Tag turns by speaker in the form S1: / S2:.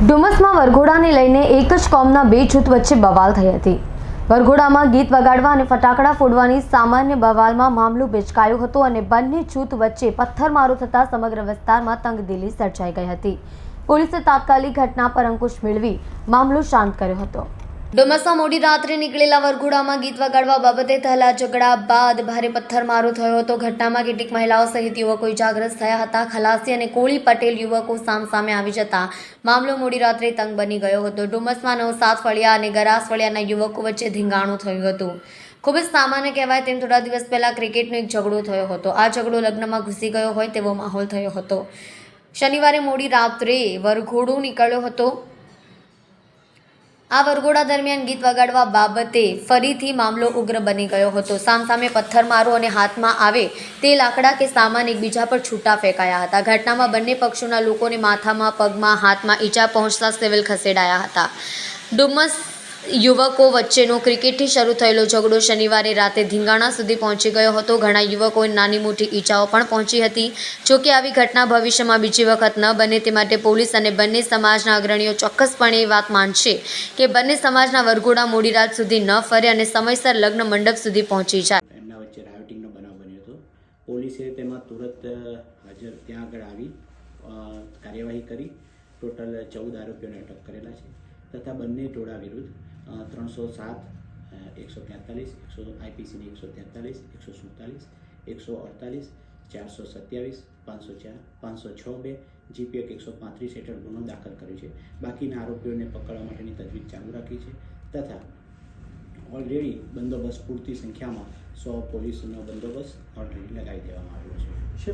S1: ડુમસમાં વરઘોડાને લઈને એક જ કોમના બે જૂથ વચ્ચે બવાલ થઈ હતી. વરઘોડામાં ગીત વગાડવા અને ફટાકડા ફોડવાની સામાન્ય બવાલમાં મામલો બેચકાયો હતો અને બંને જૂથ વચ્ચે પથ્થરમારો થતાં સમગ્ર વિસ્તારમાં તંગદિલી સર્જાઈ ગઈ હતી. પોલીસે તાત્કાલિક ઘટના પર અંકુશ મેળવી મામલો શાંત કર્યો હતો. ડુમસમાં મોડી રાત્રે નીકળેલા વરઘોડામાં ગીત વગાડવા બાબતે થયેલા ઝઘડા બાદ ભારે પથ્થરમારો થયો હતો. ઘટનામાં કેટલીક મહિલાઓ સહિત યુવકો ઇજાગ્રસ્ત થયા હતા. ખલાસી અને કોળી પટેલ યુવકો સામસામે આવી જતા મામલો મોડી રાત્રે તંગ બની ગયો હતો. ડુમસમાં નવ સાત ફળિયા અને ગરાસ ફળિયાના યુવકો વચ્ચે ધીંગાણું થયું હતું. ખૂબ જ સામાન્ય કહેવાય તેમ થોડા દિવસ પહેલાં ક્રિકેટનો એક ઝઘડો થયો હતો. આ ઝઘડો લગ્નમાં ઘૂસી ગયો હોય તેવો માહોલ થયો હતો. શનિવારે મોડી રાત્રે વરઘોડો નીકળ્યો હતો. આ વરઘોડા દરમિયાન ગીત વગાડવા બાબતે ફરીથી મામલો ઉગ્ર બની ગયો હતો. સામસામે પથ્થરમારો અને હાથમાં આવે તે લાકડા કે સામાન એકબીજા પર છૂટા ફેંકાયા હતા. ઘટનામાં બંને પક્ષોના લોકોને માથામાં, પગમાં, હાથમાં ઈજા પહોંચતા સિવિલ ખસેડાયા હતા. ડુમસ યુવકો વચ્ચેનો ક્રિકેટથી શરૂ થયેલો ઝઘડો શનિવારે રાતે ધીંગાણા સુધી પહોંચી ગયો હતો. ઘણા યુવકોને નાની મોટી ઈજાઓ પણ પહોંચી હતી. જોકે આવી ઘટના ભવિષ્યમાં બીજી વખત ન બને તે માટે પોલીસ અને બંને સમાજના અગ્રણીઓ ચોક્કસપણે એ વાત માનશે કે બંને સમાજના વરઘોડા મોડી રાત સુધી ન ફરે અને સમયસર લગ્ન મંડપ સુધી પહોંચી જાય.
S2: પોલીસે તેમાં તુરંત હાજર ત્યાં આગળ આવી કાર્યવાહી કરી. ટોટલ ચૌદ આરોપીઓને અટક કરેલા છે. તથા બંને ટોળા વિરુદ્ધ ત્રણસો સાત એકસો તેતાલીસ, એકસો આઈપીસીની એકસો તેતાલીસ, એકસો સુડતાલીસ, એકસો અડતાલીસ, ચારસો સત્યાવીસ, પાંચસો ચાર, પાંચસો છ બે જીપીએક એકસો પાંત્રીસ હેઠળ ગુનો દાખલ કર્યો છે. બાકીના આરોપીઓને પકડવા માટેની તજવીજ ચાલુ રાખી છે તથા ઓલરેડી બંદોબસ્ત પૂરતી સંખ્યામાં સો પોલીસનો બંદોબસ્ત ઓલરેડી લગાવી દેવામાં આવ્યો છે.